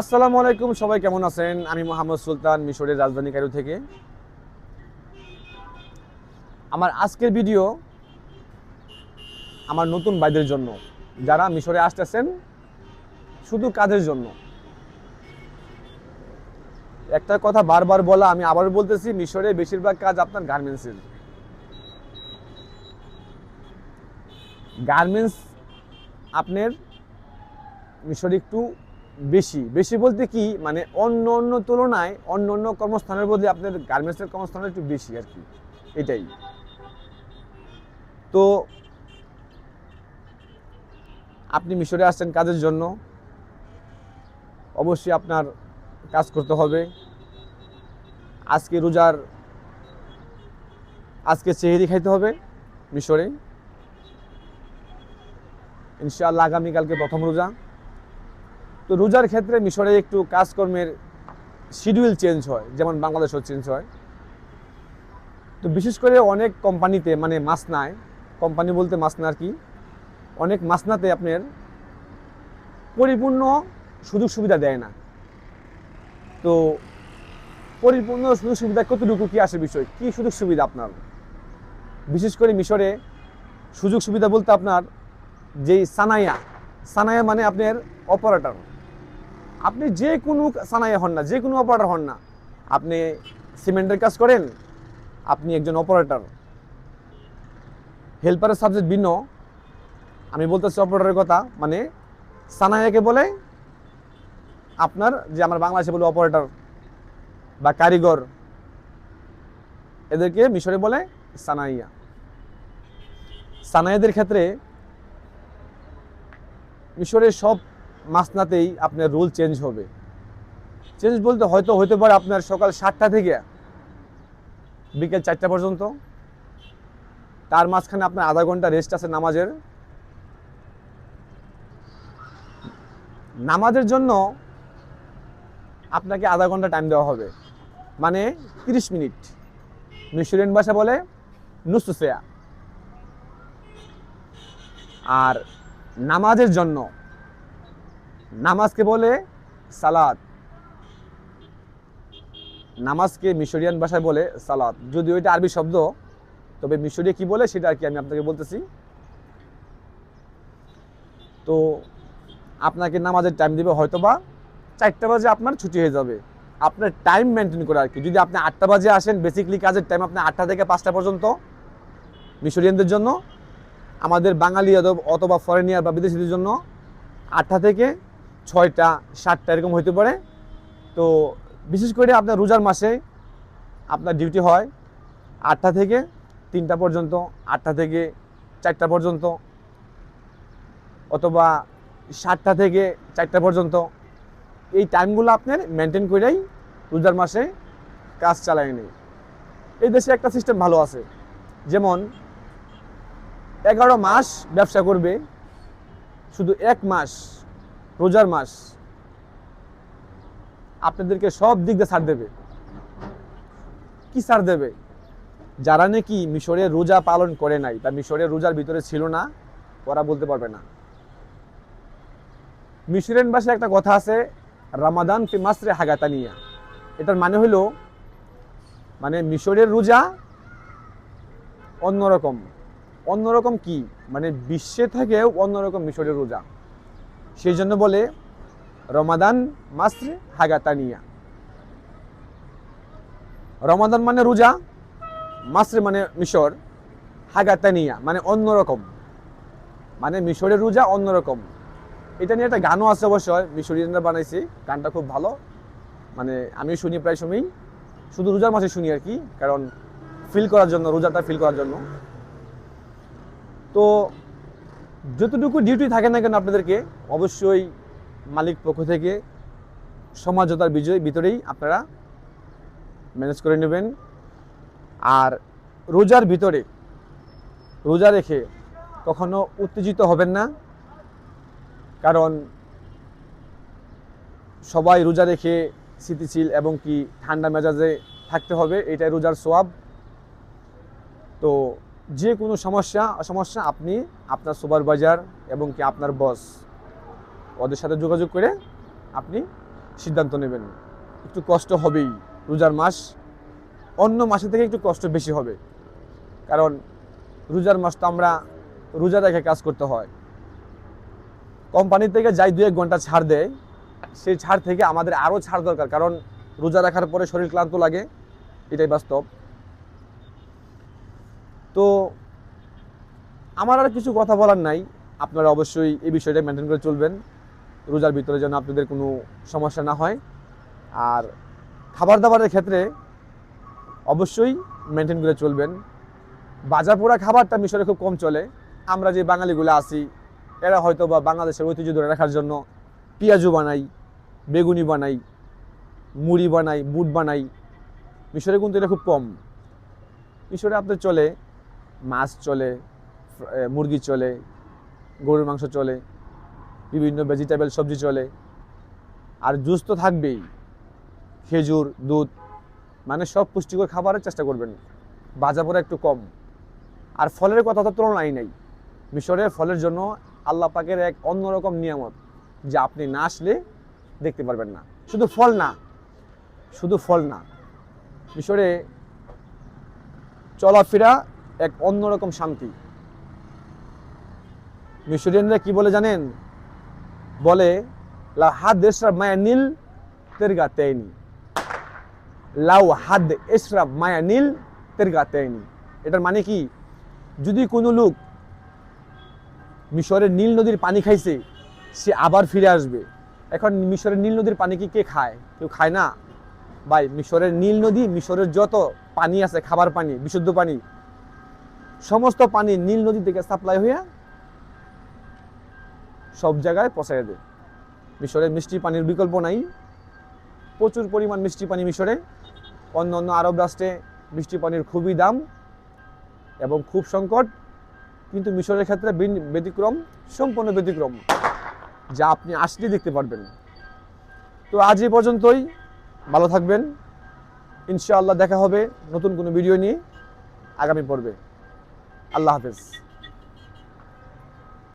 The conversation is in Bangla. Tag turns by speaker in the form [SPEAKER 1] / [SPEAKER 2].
[SPEAKER 1] আসসালামু আলাইকুম, সবাই কেমন আছেন? আমি মোহাম্মদ সুলতান, মিশরের রাজধানী কায়রো থেকে। আমার আজকের ভিডিও আমার নতুন ভাইদের জন্য। যারা মিশরে আসতেছেন, শুধু কাজের জন্য? একটা কথা বারবার বলা, আমি আবার বলতেছি, মিশরে বেশিরভাগ কাজ আপনার গার্মেন্টসের গার্মেন্টস আপনার মিশরে একটু বেশি বেশি বলতে কি মানে অন্য অন্য তুলনায় অন্য অন্য কর্মস্থানের বদলে আপনার গার্মেন্টসের কর্মস্থান একটু বেশি আর কি, এটাই। তো আপনি মিশরে আসছেন কাজের জন্য, অবশ্যই আপনার কাজ করতে হবে। আজকে রোজার, আজকে চেহারি খাইতে হবে মিশরে। ইনশাআল্লাহ আগামীকালকে প্রথম রোজা। তো রোজার ক্ষেত্রে মিশরে একটু কাজকর্মের শিডিউল চেঞ্জ হয়, যেমন বাংলাদেশও চেঞ্জ হয়। তো বিশেষ করে অনেক কোম্পানিতে মানে মাসনায়, কোম্পানি বলতে মাসনা আর কি, অনেক মাসনাতে আপনার পরিপূর্ণ সুযোগ সুবিধা দেয় না। তো পরিপূর্ণ সুযোগ সুবিধা কতটুকু, কি আসে বিষয়? কি সুযোগ সুবিধা আপনার? বিশেষ করে মিশরে সুযোগ সুবিধা বলতে আপনার যেই সানাইয়া সানাইয়া মানে আপনার অপারেটর আপনি যে কোনো সানাইয়া হন না, যে কোনো অপারেটর হন না, আপনি সিমেন্টের কাজ করেন, আপনি একজন অপারেটর হেল্পারের সাবজেক্ট ভিন্ন। আমি বলতেছি অপারেটরের কথা মানে সানাইয়াকে বলে আপনার যে আমার বাংলাদেশে বলে অপারেটর বা কারিগর, এদেরকে মিশরে বলে সানাইয়া। সানাইয়াদের ক্ষেত্রে মিশরের সব মাসনাতেই আপনার রুল চেঞ্জ হবে। চেঞ্জ বলতে হয়তো হতে পারে আপনার সকাল সাতটা থেকে বিকেল চারটা পর্যন্ত। তার মাঝখানে আপনার আধা ঘণ্টা রেস্ট আছে নামাজের। নামাজের জন্য আপনাকে আধা ঘণ্টা টাইম দেওয়া হবে। মানে তিরিশ মিনিট। মিশরিয়ান ভাষা বলে নুসুসেয়া। আর নামাজের জন্য নামাজকে বলে সালাদ নামাজকে মিশরিয়ান ভাষায় বলে সালাদ যদি ওইটা আরবি শব্দ, তবে মিশরিয়া কি বলে সেটা আর কি আমি আপনাকে বলতেছি। তো আপনাকে নামাজের টাইম দিবে হয়তো বা চারটা বাজে আপনার ছুটি হয়ে যাবে। আপনার টাইম মেনটেন করে আর কি। যদি আপনি আটটা বাজে আসেন বেসিক্যালি কাজের টাইম আপনি আটটা থেকে পাঁচটা পর্যন্ত মিশরিয়ানদের জন্য, আমাদের বাঙালি অথবা ফরেনিয়ার বা বিদেশিদের জন্য আটটা থেকে ছয়টা, সাতটা, এরকম হইতে পারে। তো বিশেষ করে আপনার রোজার মাসে আপনার ডিউটি হয় আটটা থেকে তিনটা পর্যন্ত, আটটা থেকে চারটা পর্যন্ত, অথবা সাতটা থেকে চারটা পর্যন্ত। এই টাইমগুলো আপনার মেনটেন করেই রোজার মাসে কাজ চালায় নেই। এই দেশে একটা সিস্টেম ভালো আছে। যেমন, এগারো মাস ব্যবসা করবে, শুধু এক মাস রোজার মাস, আপনাদেরকে সব দিক দিয়ে ছাড় দেবে। কি ছাড় দেবে? যারা নাকি মিশরে রোজা পালন করে নাই বা মিশরের রোজার ভিতরে ছিল না, ওরা বলতে পারবে না। মিশরের ভাষায় একটা কথা আছে, রামাদান ফি মাসরে হাগাতানিয়া। এটার মানে হলো মানে মিশরের রোজা অন্যরকম। অন্যরকম কি? মানে বিশ্বে থেকেও অন্যরকম মিশরের রোজা। সেই জন্য বলে, রমাদান মাসরে হাগাতানিয়া। রমাদান মানে রোজা, মাসরে মানে মিশর, হাগাতানিয়া মানে অন্যরকম মানে মিশরের রোজা অন্যরকম এটা নিয়ে একটা গানও আছে অবশ্যই মিশরিয়ানরা বানাইছি, গানটা খুব ভালো। মানে আমি শুনি প্রায় সময়ই। শুধু রোজার মাসে শুনি আর কি, কারণ ফিল করার জন্য, রোজাটা ফিল করার জন্য। তো যতটুকু ডিউটি থাকে না কেন আপনাদেরকে, অবশ্যই মালিক পক্ষ থেকে সমাজতার বিজয় ভিতরেই আপনারা ম্যানেজ করে নেবেন। আর রোজার ভিতরে, রোজা রেখে কখনো উত্তেজিত হবেন না। কারণ সবাই রোজা রেখে স্থিতিশীল এবং কি ঠান্ডা মেজাজে থাকতে হবে, এটাই রোজার সোয়াব। তো যে কোনো সমস্যা সমস্যা আপনি আপনার সুপারভাইজার এবং কি আপনার বস ওদের সাথে যোগাযোগ করে আপনি সিদ্ধান্ত নেবেন। একটু কষ্ট হবেই রোজার মাস। অন্য মাসে থেকে একটু কষ্ট বেশি হবে। কারণ রোজার মাস তো আমরা রোজা রেখে কাজ করতে হয়। কোম্পানি থেকে যাই দু এক ঘণ্টা ছাড় দেয়, সেই ছাড় থেকে আমাদের আরও ছাড় দরকার। কারণ রোজা রাখার পরে শরীর ক্লান্ত লাগে, এটাই বাস্তব। তো আমার আর কিছু কথা বলার নাই। আপনারা অবশ্যই এই বিষয়টা মেনটেন করে চলবেন। রোজার ভিতরে যেন আপনাদের কোনো সমস্যা না হয়। আর খাবার দাবারের ক্ষেত্রে অবশ্যই মেনটেন করে চলবেন। বাজার পোড়া খাবারটা মিশরে খুব কম চলে। আমরা যে বাঙালিগুলো আছি, এরা হয়তো বা বাংলাদেশের ঐতিহ্য ধরে রাখার জন্য পেঁয়াজু বানাই, বেগুনি বানাই, মুড়ি বানাই, বুট বানাই। মিশরে কিন্তু এটা খুব কম। মিশরে আপনার চলে মাছ চলে মুরগি চলে, গরুর মাংস চলে, বিভিন্ন ভেজিটেবল সবজি চলে। আর জুস তো থাকবেই। খেজুর, দুধ মানে সব পুষ্টিকর খাবারের চেষ্টা করবেন। বাজার পড়া একটু কম। আর ফলের কথা তো তুলনাই নেই। মিশরের ফলের জন্য আল্লাহ পাকের এক অন্যরকম নিয়ামত, যা আপনি না আসলে দেখতে পারবেন না। শুধু ফল না, শুধু ফল না। মিশরে চলাফেরা এক অন্যরকম শান্তি। মিশরিয়ানরা কি বলে জানেন? বলে হাদ এসরাব মায়া নীল তেরগা তেইনি। লাউ হাদ এসরাব মায়া নীল তেরগা তেইনি। এটার মানে কি? যদি কোনো লোক মিশরের নীল নদীর পানি খাইছে, সে আবার ফিরে আসবে। এখন মিশরের নীল নদীর পানি কি কে খায়? কেউ খায় না। ভাই, মিশরের নীল নদী, মিশরের যত পানি আছে, খাবার পানি, বিশুদ্ধ পানি সমস্ত পানি নীল নদী থেকে সাপ্লাই হইয়া সব জায়গায় পৌঁছায় দেয়। মিশরে মিষ্টি পানির বিকল্প নাই। প্রচুর পরিমাণ মিষ্টি পানি মিশরে। অন্য অন্য আরব রাষ্ট্রে মিষ্টি পানির খুবই দাম এবং খুব সংকট, কিন্তু মিশরের ক্ষেত্রে ব্যতিক্রম, সম্পূর্ণ ব্যতিক্রম, যা আপনি আসলে দেখতে পারবেন। তো আজ এই পর্যন্তই। ভালো থাকবেন। ইনশাআল্লাহ দেখা হবে নতুন কোনো ভিডিও নিয়ে আগামী পর্বে। আল্লাহ হাফেজ।